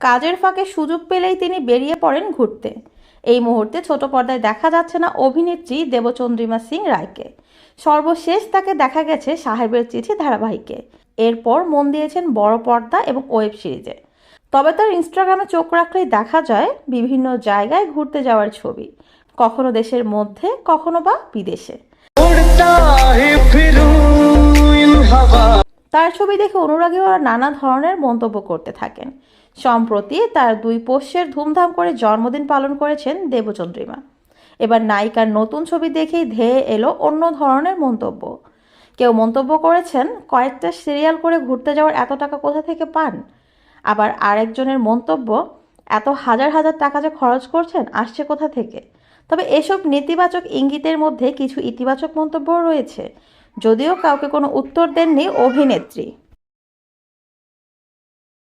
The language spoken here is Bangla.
কাজের ফাঁকে সুযোগ পেলেই তিনি বেরিয়ে পড়েন ঘুরতে। এই মুহূর্তে ছোট পর্দায় দেখা যাচ্ছে না অভিনেত্রী দেবচন্দ্রিমা সিং রায়কে। সর্বশেষ তাকে দেখা গেছে সাহেবের চিঠি ধারাবাহিকে। এরপর মন দিয়েছেন বড় পর্দা এবং ওয়েব সিরিজে। তবে তার ইনস্টাগ্রামে চোখ রাখলেই দেখা যায় বিভিন্ন জায়গায় ঘুরতে যাওয়ার ছবি। কখনো দেশের মধ্যে, কখনো বা বিদেশে। তার ছবি দেখে অনুরাগী অনুরাগীরা নানা ধরনের মন্তব্য করতে থাকেন। সম্প্রতি তার দুই পোষ্যের ধুমধাম করে জন্মদিন পালন করেছেন দেবচন্দ্রিমা। এবার নায়িকার নতুন ছবি দেখেই ধেয়ে এলো অন্য ধরনের মন্তব্য। কেউ মন্তব্য করেছেন, কয়েকটা সিরিয়াল করে ঘুরতে যাওয়ার এত টাকা কোথা থেকে পান? আবার আরেকজনের মন্তব্য, এত হাজার হাজার টাকা যে খরচ করছেন, আসছে কোথা থেকে? তবে এসব নেতিবাচক ইঙ্গিতের মধ্যে কিছু ইতিবাচক মন্তব্যও রয়েছে। যদিও কাউকে কোনো উত্তর দেননি অভিনেত্রী।